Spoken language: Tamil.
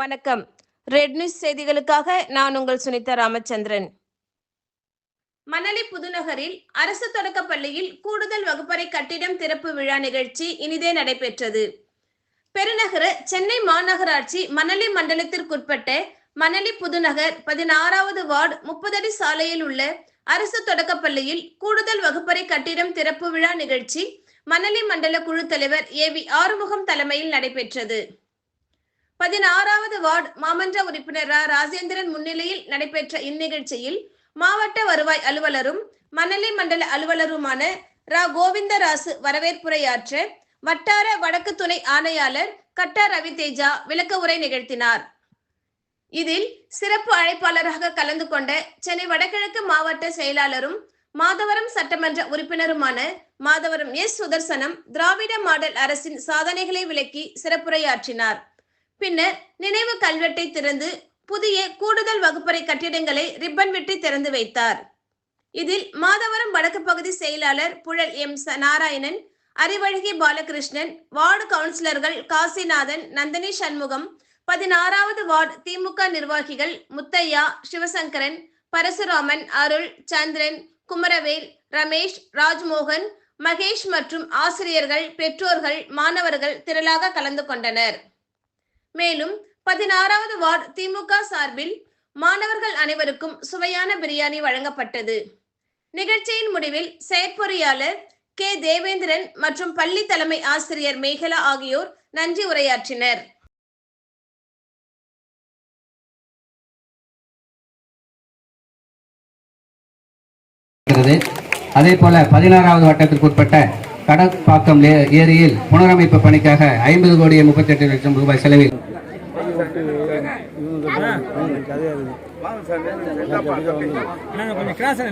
வணக்கம். ரெட் நியூஸ் செய்திகளுக்காக நான் உங்கள் சுனிதா ராமச்சந்திரன். மணலி புதுநகரில் அரசு தொடக்கப் பள்ளியில் கூடுதல் வகுப்பறை கட்டிடம் திறப்பு விழா நிகழ்ச்சி இனிதே நடைபெற்றது. பெருநகர சென்னை மாநகராட்சி மணலி மண்டலத்திற்குட்பட்ட மணலி புதுநகர் பதினாறாவது வார்டு முப்பதடி சாலையில் உள்ள அரசு தொடக்கப் பள்ளியில் கூடுதல் வகுப்பறை கட்டிடம் திறப்பு விழா நிகழ்ச்சி மணலி மண்டல குழு தலைவர் ஏ வி ஆறுமுகம் தலைமையில் நடைபெற்றது. பதினாறாவது வார்டு மாமன்ற உறுப்பினர் ரா. ராஜேந்திரன் முன்னிலையில் நடைபெற்ற இந்நிகழ்ச்சியில் மாவட்ட வருவாய் அலுவலரும் மணலி மண்டல அலுவலருமான ரா. கோவிந்தராசு வரவேற்புரையாற்ற வட்டார வடக்கு துணை ஆணையாளர் கட்டா ரவி தேஜா விளக்க உரை நிகழ்த்தினார். இதில் சிறப்பு அழைப்பாளராக கலந்து கொண்ட சென்னை வடகிழக்கு மாவட்ட செயலாளரும் மாதவரம் சட்டமன்ற உறுப்பினருமான மாதவரம் எஸ். சுதர்சனம் திராவிட மாடல் அரசின் சாதனைகளை விளக்கி சிறப்புரையாற்றினார். பின்னர் நினைவு கல்வெட்டை திறந்து புதிய கூடுதல் வகுப்பறை கட்டிடங்களை ரிப்பன் வெட்டி திறந்து வைத்தார். இதில் மாதவரம் வடக்கு பகுதி செயலாளர் Puzhal M Narayanan Arivazhagi Balakrishnan ward councillors Kasinathan Nandhini Shanmugam பதினாறாவது வார்டு திமுக நிர்வாகிகள் முத்தையா சிவசங்கரன் பரசுராமன் அருள் சந்திரன் குமரவேல் ரமேஷ் ராஜ்மோகன் மகேஷ் மற்றும் ஆசிரியர்கள் பெற்றோர்கள் மாணவர்கள் திரளாக கலந்து கொண்டனர். மேலும் பதினாறாவது வார்டு திமுக சார்பில் மாணவர்கள் அனைவருக்கும் சுவையான பிரியாணி வழங்கப்பட்டது. நிகழ்ச்சியின் முடிவில் செயற்பொறியாளர் கே தேவேந்திரன் மற்றும் பள்ளி தலைமை ஆசிரியர் மேகலா ஆகியோர் நன்றி உரையாற்றினர். அதே போல பதினாறாவது வட்டத்திற்குட்பட்ட கடற்பாக்கம் ஏரியில் புனரமைப்பு பணிக்காக ஐம்பது கோடியே முப்பத்தி எட்டு லட்சம் ரூபாய் செலவில். கொஞ்சம் கிராஸ்